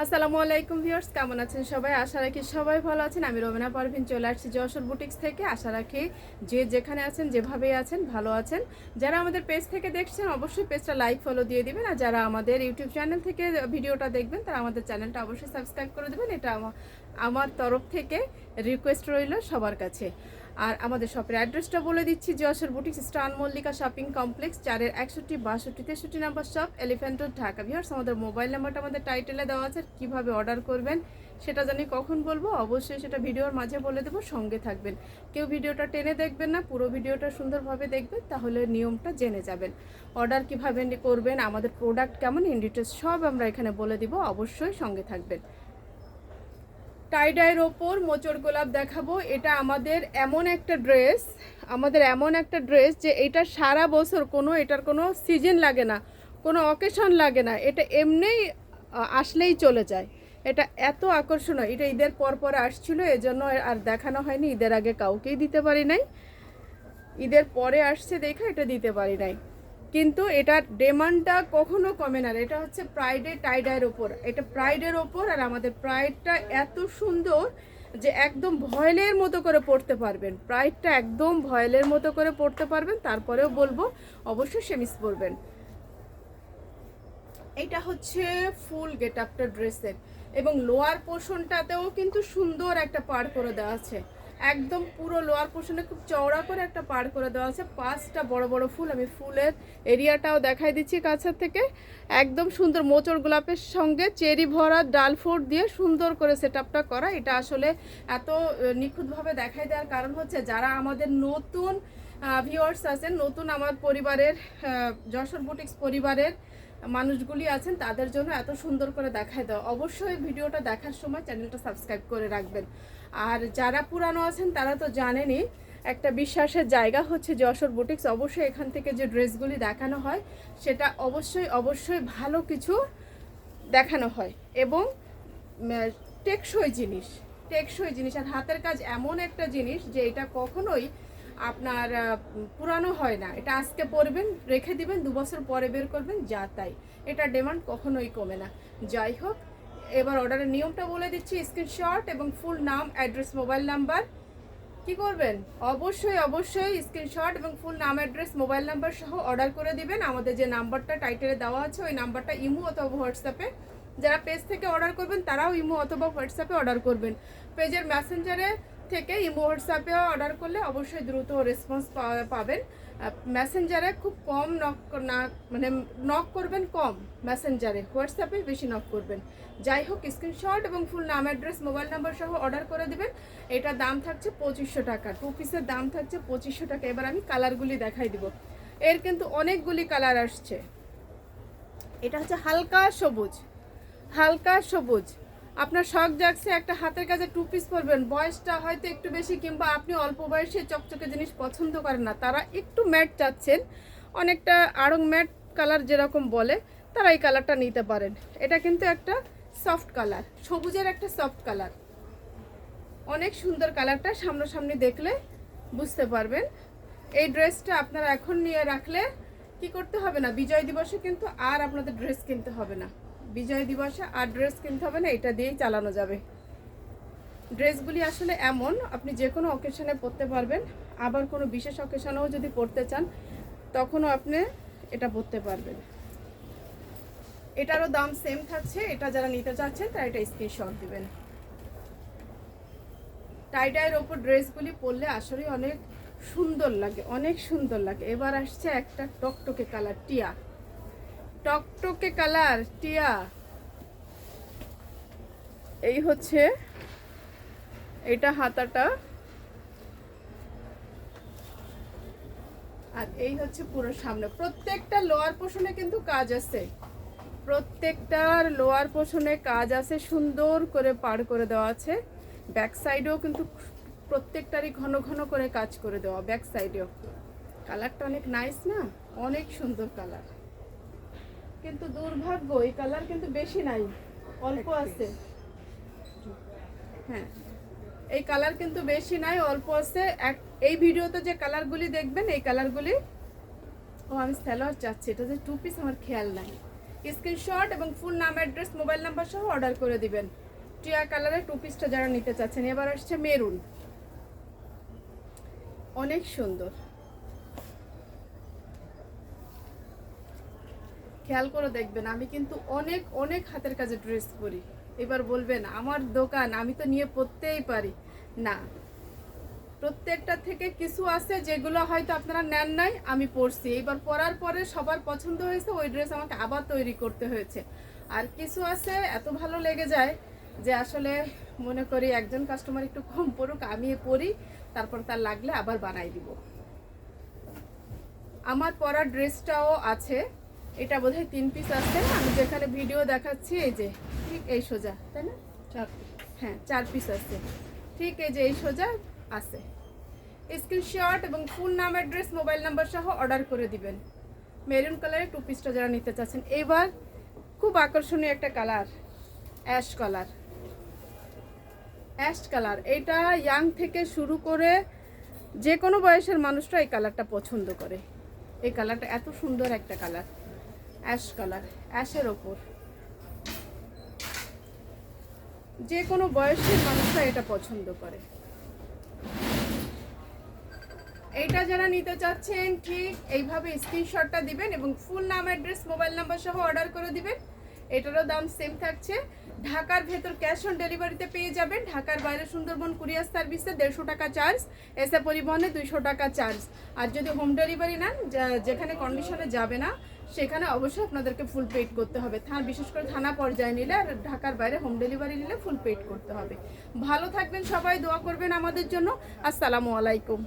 আসসালামু আলাইকুম ভিউয়ার্স, কেমন আছেন সবাই? আশা রাখি সবাই ভালো আছেন। আমি রবিনা পারভিন চলে আসছি যশোর বুটিক্স থেকে। আশা রাখি যে যেখানে আছেন, যেভাবেই আছেন, ভালো আছেন। যারা আমাদের পেজ থেকে দেখছেন, অবশ্যই পেজটা লাইক, ফলো দিয়ে দিবেন। আর যারা আমাদের ইউটিউব চ্যানেল থেকে ভিডিওটা দেখবেন, তারা আমাদের চ্যানেলটা অবশ্যই সাবস্ক্রাইব করে দেবেন। এটা আমা- আমার তরফ থেকে রিকোয়েস্ট রইল সবার কাছে। আর আমাদের শপের অ্যাড্রেসটা বলে দিচ্ছি, যশোর বুটিক্স স্টান মল্লিকা শপিং কমপ্লেক্স, চারের একষট্টি, বাষট্টি, তেষট্টি number shop elephant Dhaka. Viewers, আমাদের মোবাইল নাম্বারটা আমাদের টাইটেলে দেওয়া আছে, কীভাবে অর্ডার করবেন সেটা জানি কখন বলব, অবশ্যই সেটা ভিডিওর মাঝে বলে দেবো, সঙ্গে থাকবেন। কেউ ভিডিওটা টেনে দেখবেন না, পুরো ভিডিওটা সুন্দরভাবে দেখবেন, তাহলে নিয়মটা জেনে যাবেন। অর্ডার কীভাবে করবেন, আমাদের প্রোডাক্ট কেমন, ইন ডিটেলস সব আমরা এখানে বলে দিব, অবশ্যই সঙ্গে থাকবেন। টাইডাইয়ের ওপর মোচর গোলাপ দেখাবো। এটা আমাদের এমন একটা ড্রেস আমাদের এমন একটা ড্রেস যে এটা সারা বছর কোনো, এটার কোনো সিজন লাগে না, কোনো অকেশন লাগে না। এটা এমনিই আসলেই চলে যায়। এটা এত আকর্ষণীয়। এটা ঈদের পর পর আসছিল, এজন্য আর দেখানো হয়নি। ঈদের আগে কাউকেই দিতে পারি নাই। ঈদের পরে আসছে দেখে, এটা দিতে পারি নাই। কিন্তু এটার ডিমান্ডটা কখনো কমে না। এটা হচ্ছে প্রাইডে টাইডায়ের ওপর এটা প্রাইডের ওপর আর আমাদের প্রাইডটা এত সুন্দর যে একদম ভয়েলের মতো করে পড়তে পারবেন। প্রাইডটা একদম ভয়েলের মতো করে পড়তে পারবেন, তারপরেও বলব, অবশ্যই সেমিস পরবেন এটা হচ্ছে ফুল গেট আপটা ড্রেসের এবং লোয়ার পোর্শনটাতেও কিন্তু সুন্দর একটা পার করে দেওয়া আছে। একদম পুরো লোয়ার পোর্শনে খুব চওড়া করে একটা পার করে দেওয়া আছে। পাঁচটা বড় বড় ফুল, আমি ফুলের এরিয়াটাও দেখাই দিচ্ছি কাছের থেকে। একদম সুন্দর মোচড় গোলাপের সঙ্গে চেরি ভরা ডাল ফোট দিয়ে সুন্দর করে সেট করা। এটা আসলে এত নিখুঁতভাবে দেখাই দেওয়ার কারণ হচ্ছে যারা আমাদের নতুন ভিউয়ার্স আছেন, নতুন আমার পরিবারের যশোর বুটিক্স পরিবারের মানুষগুলি আছেন, তাদের জন্য এত সুন্দর করে দেখায় দাও। অবশ্যই ভিডিওটা দেখার সময় চ্যানেলটা সাবস্ক্রাইব করে রাখবেন। আর যারা পুরানো আছেন, তারা তো জানেনই, একটা বিশ্বাসের জায়গা হচ্ছে যশোর বুটিক্স। অবশ্যই এখান থেকে যে ড্রেসগুলি দেখানো হয়, সেটা অবশ্যই অবশ্যই ভালো কিছু দেখানো হয়। এবং টেকসই জিনিস টেকসই জিনিস। আর হাতের কাজ এমন একটা জিনিস যে এটা কখনোই আপনার পুরানো হয় না। এটা আজকে পরবেন, রেখে দিবেন, দু বছর পরে বের করবেন, যা তাই। এটা ডিমান্ড কখনোই কমে না। যাই হোক, এবার অর্ডারের নিয়মটা বলে দিচ্ছি স্ক্রিনশট এবং ফুল নাম অ্যাড্রেস মোবাইল নাম্বার কি করবেন? অবশ্যই অবশ্যই স্ক্রিনশট এবং ফুল নাম অ্যাড্রেস মোবাইল নাম্বার সহ অর্ডার করে দিবেন। আমাদের যে নাম্বারটা টাইটেলে দেওয়া আছে, ওই নাম্বারটা ইমো অথবা হোয়াটসঅ্যাপে যারা পেজ থেকে অর্ডার করবেন, তারাও ইমো অথবা হোয়াটসঅ্যাপে অর্ডার করবেন। পেজের মেসেঞ্জারে থেকে ইমো হোয়াটসঅ্যাপে অর্ডার করলে অবশ্যই দ্রুত রেসপন্স পাবেন। মেসেঞ্জারে খুব কম নক না মানে নক করবেন কম মেসেঞ্জারে হোয়াটসঅ্যাপে বেশি নক করবেন। যাই হোক স্ক্রিনশট এবং ফুল নাম অ্যাড্রেস মোবাইল নাম্বার সহ অর্ডার করে দেবেন। এটার দাম থাকছে পঁচিশশো টাকা। টু পিসের দাম থাকছে পঁচিশশো টাকা। এবার আমি কালারগুলি দেখাই দিব। এর কিন্তু অনেকগুলি কালার আসছে। এটা হচ্ছে হালকা সবুজ। হালকা সবুজ। আপনার শখ জাগছে, একটা হাতের কাজে টু পিস পরবেন। বয়সটা হয়তো একটু বেশি, কিংবা আপনি অল্প বয়সে চকচকে জিনিস পছন্দ করেন না। তারা একটু ম্যাট চাচ্ছেন, অনেকটা আড়ং ম্যাট কালার যেরকম বলে, তারা এই কালারটা নিতে পারেন। এটা কিন্তু একটা সফট কালার সবুজের একটা সফট কালার অনেক সুন্দর কালারটা সামনাসামনি দেখলে বুঝতে পারবেন। এই ড্রেসটা আপনারা এখন নিয়ে রাখলে কি করতে হবে না? বিজয় দিবসে কিন্তু আর আপনাদের ড্রেস কিনতে হবে না। বিজয় দিবসে আর ড্রেস কিনতে হবে না, এটা দিয়েই চালানো যাবে। ড্রেসগুলি আসলে এমন, আপনি যে কোনো অকেশনে পরতে পারবেন। আবার কোনো বিশেষ অকেশনেও যদি পরতে চান, তখনও আপনি এটা পরতে পারবেন। এটারও দাম সেম থাকছে, এটা যারা নিতে চাচ্ছেন, তারা এটা স্ক্রিনশট দিবেন। টাইডাইয়ের ওপর ড্রেসগুলি পরলে আসলে অনেক সুন্দর লাগে, অনেক সুন্দর লাগে। এবার আসছে একটা টকটকে কালার টিয়া। টকটকে কালার, টিয়া। এই হচ্ছে, এটা হাতাটা। আর এই হচ্ছে পুরো সামনে। প্রত্যেকটা লোয়ার পোর্শনে কিন্তু কাজ আছে। প্রত্যেকটার লোয়ার পোর্শনে কাজ আছে, সুন্দর করে পার করে দেওয়া আছে। ব্যাক সাইডেও কিন্তু প্রত্যেকটারই ঘন ঘন করে কাজ করে দেওয়া, ব্যাক সাইডেও। কালারটা অনেক নাইস না? অনেক সুন্দর কালার। কিন্তু দুর্ভাগ্য এই কালার কিন্তু বেশি নাই অল্প আছে। হ্যাঁ এই কালার কিন্তু বেশি নাই অল্প আছে। এক এই ভিডিওতে যে কালারগুলি দেখবেন এই কালারগুলি ও আমি স্যালোয়ার চাচ্ছি এটা যে টু পিস আমার খেয়াল নাই। স্ক্রিনশট এবং ফুল নাম অ্যাড্রেস মোবাইল নাম্বার সহ অর্ডার করে দিবেন। টিয়া কালারের টু পিসটা যারা নিতে চাচ্ছেন এবার আসছে মেরুন। অনেক সুন্দর। খেয়াল করে দেখবেন, আমি কিন্তু অনেক অনেক হাতের কাজে ড্রেস করি এবার বলবেন, আমার দোকান, আমি তো নিয়ে পরতেই পারি। না। প্রত্যেকটা থেকে কিছু আছে যেগুলো হয়তো আপনারা নেন নাই, আমি পরছি। এবার পরার পরে সবার পছন্দ হয়েছে, ওই ড্রেস আমাকে আবার তৈরি করতে হয়েছে। আর কিছু আছে, এত ভালো লেগে যায় যে আসলে মনে করি একজন কাস্টমার একটু কম পড়ুক, আমি পরি, তারপর তার লাগলে আবার বানাই দিব। আমার পরা ড্রেসটাও আছে এটা বোধহয় তিন পিস আছে। আমি যেখানে ভিডিও দেখাচ্ছি এই যে ঠিক এই সোজা তাই না? চার হ্যাঁ চার পিস আছে। ঠিক এই যে এই সোজা আছে। স্ক্রিনশট এবং ফুল নাম অ্যাড্রেস মোবাইল নাম্বার সহ অর্ডার করে দিবেন। মেরুন কালারের টু পিসটা যারা নিতে চাচ্ছেন। এবার খুব আকর্ষণীয় একটা colour ash colour ash colour এটা ইয়াং থেকে শুরু করে যে কোনো বয়সের মানুষরা এই কালারটা পছন্দ করে। এই কালারটা এত সুন্দর একটা কালার অ্যাশ কালার, অ্যাশের ওপর। যে কোনো বয়সের মানুষরা এটা পছন্দ করে। এইটা যারা নিতে চাচ্ছেন, ঠিক এইভাবে স্ক্রিনশটটা দিবেন এবং ফুল নাম অ্যাড্রেস মোবাইল নাম্বার সহ অর্ডার করে দিবেন। এটারও দাম সেম থাকছে। ঢাকার ভেতর ক্যাশ অন ডেলিভারিতে পেয়ে যাবেন। ঢাকার বাইরে সুন্দরবন কুরিয়ার সার্ভিসে দেড়শো টাকা চার্জ এসে পরিবহনে দুইশো টাকা চার্জ আর যদি হোম ডেলিভারি নেন যেখানে কন্ডিশনে যাবে না সেখানে অবশ্যই আপনাদেরকে ফুল পেড করতে হবে। থানা বিশেষ করে থানা পর্যায়ে নিলে আর ঢাকার বাইরে হোম ডেলিভারি নিলে ফুল পেড করতে হবে। ভালো থাকবেন সবাই, দোয়া করবেন আমাদের জন্য। আসসালামু আলাইকুম।